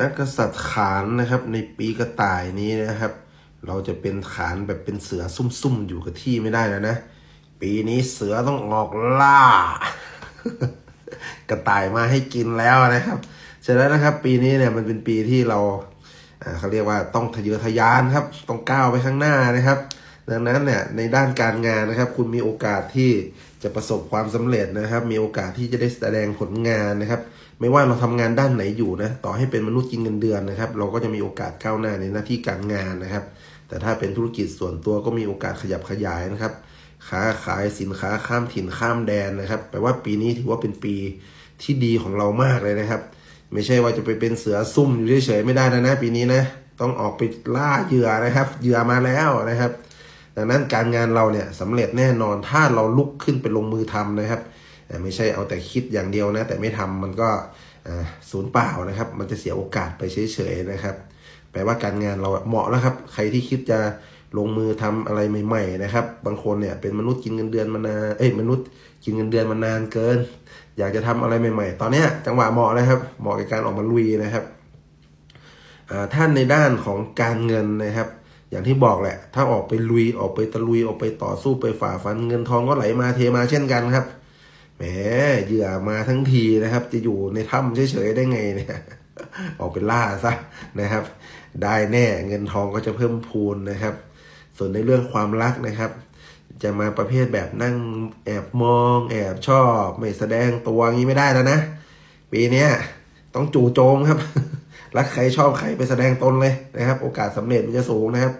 นักกษัตริย์ขานนะครับ ในปีกระต่ายนี้นะครับ เราจะเป็นขานแบบเป็นเสือซุ่มๆ อยู่กับที่ไม่ได้แล้วนะ ปีนี้เสือต้องออกล่า กระต่ายมาให้กินแล้วนะครับฉะนั้นนะครับ ปีนี้เนี่ยมันเป็นปีที่เราอ่าเขาเรียกว่าต้องทะเยอทะยานครับ ต้องก้าวไปข้างหน้านะครับ ดังนั้นเนี่ยในด้านการงานนะครับ คุณมีโอกาสที่จะประสบความสำเร็จนะครับ มีโอกาสที่จะได้แสดงผลงานนะครับ ไม่ว่าเราทำงานด้านไหนอยู่นะต่อให้เป็นมนุษย์กินเงินเดือนนะครับ เราก็จะมีโอกาสก้าวหน้าในหน้าที่การงานนะครับ แต่ถ้าเป็นธุรกิจส่วนตัวก็มีโอกาสขยับขยายนะครับค้าขายสินค้าข้ามถิ่นข้ามแดนนะครับแปลว่าปีนี้ถือว่าเป็นปีที่ดีของเรามากเลยนะครับ ไม่ใช่ว่าจะไปเป็นเสือซุ่มอยู่เฉยๆไม่ได้นะนะ ปีนี้นะ ต้องออกไปล่าเหยื่อนะครับ เหยื่อมาแล้วนะครับ ดังนั้นการงานเราเนี่ยสำเร็จแน่นอนถ้าเราลุกขึ้นไปลงมือทำนะครับอ่ไม่ใช่เอาแต่คิดอย่างเดียวนะ แต่ไม่ทำมันก็ศูนย์เปล่านะครับ มันจะเสียโอกาสไปเฉยๆนะครับ แปลว่าการงานเราเหมาะแล้วครับ ใครที่คิดจะลงมือทำอะไรใหม่ ๆ นะครับ บางคนเนี่ยเป็นมนุษย์กินเงินเดือนมานานเอ้ยมนุษย์กินเงินเดือนมานานเกิน อยากจะทำอะไรใหม่ ๆ ตอนเนี้ยจังหวะเหมาะเลยครับ เหมาะกับการออกมาลุยนะครับท่านในด้านของการเงินนะครับ อย่างที่บอกแหละ ถ้าออกไปลุยออกไปตะลุยออกไปต่อสู้ไปฝ่าฟันเงินทองก็ไหลมาเทมาเช่นกันครับแหมเหยื่อมาทั้งทีนะครับ จะอยู่ในถ้ำเฉยๆได้ไงเนี่ยออกไปล่าซะนะครับ ได้แน่เงินทองก็จะเพิ่มพูนนะครับ ส่วนในเรื่องความรักนะครับ จะมาประเภทแบบนั่งแอบมอง แอบชอบ ไม่แสดงตัวงี้ไม่ได้แล้วนะ ปีนี้ต้องจู่โจมครับ รักใครชอบใครไปแสดงตนเลยนะครับ โอกาสสำเร็จมันจะสูงนะครับ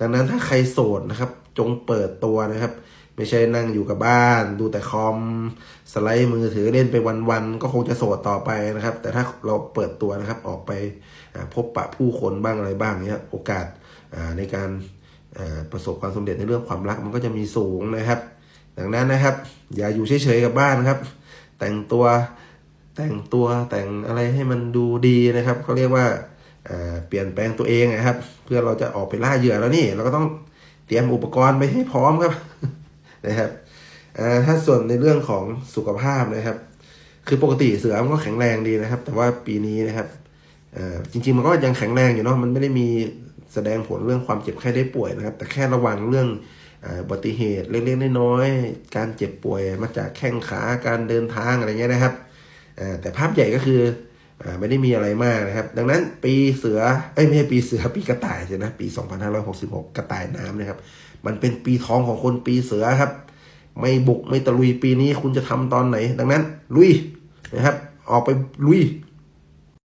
ดังนั้นถ้าใครโสดนะครับ จงเปิดตัวนะครับ ไม่ใช่นั่งอยู่กับบ้าน ดูแต่คอมสไลด์มือถือเล่นไปวันๆก็คงจะโสดต่อไปนะครับ แต่ถ้าเราเปิดตัวนะครับออกไปพบปะผู้คนบ้างอะไรบ้างเนี้ยโอกาสในการประสบความสำเร็จในเรื่องความรักมันก็จะมีสูงนะครับ ดังนั้นนะครับ อย่าอยู่เฉยๆกับบ้านครับ แต่งตัว แต่งตัวแต่งอะไรให้มันดูดีนะครับเขาเรียกว่าเปลี่ยนแปลงตัวเองนะครับ เพื่อเราจะออกไปล่าเหยื่อแล้วนี่ เราก็ต้องเตรียมอุปกรณ์ไปให้พร้อมครับนะครับถ้าส่วนในเรื่องของสุขภาพนะครับ คือปกติเสือมันก็แข็งแรงดีนะครับ แต่ว่าปีนี้นะครับจริงๆมันก็ยังแข็งแรงอยู่เนาะมันไม่ได้มีแสดงผลเรื่องความเจ็บไข้ได้ป่วยนะครับ แต่แค่ระวังเรื่องอุบัติเหตุเล็กๆน้อยๆการเจ็บป่วยมาจากแข้งขาการเดินทางอะไรเงี้ยนะครับ แต่ภาพใหญ่ก็คือไม่ได้มีอะไรมากนะครับ ดังนั้นปีเสือเอ้ยไม่ใช่ปีเสือปีกระต่ายใช่นะปี 2566 กระต่ายน้ำนะครับ มันเป็นปีทองของคนปีเสือครับ ไม่บุกไม่ตะลุยปีนี้คุณจะทำตอนไหน ดังนั้น ลุยนะครับ ออกไปลุย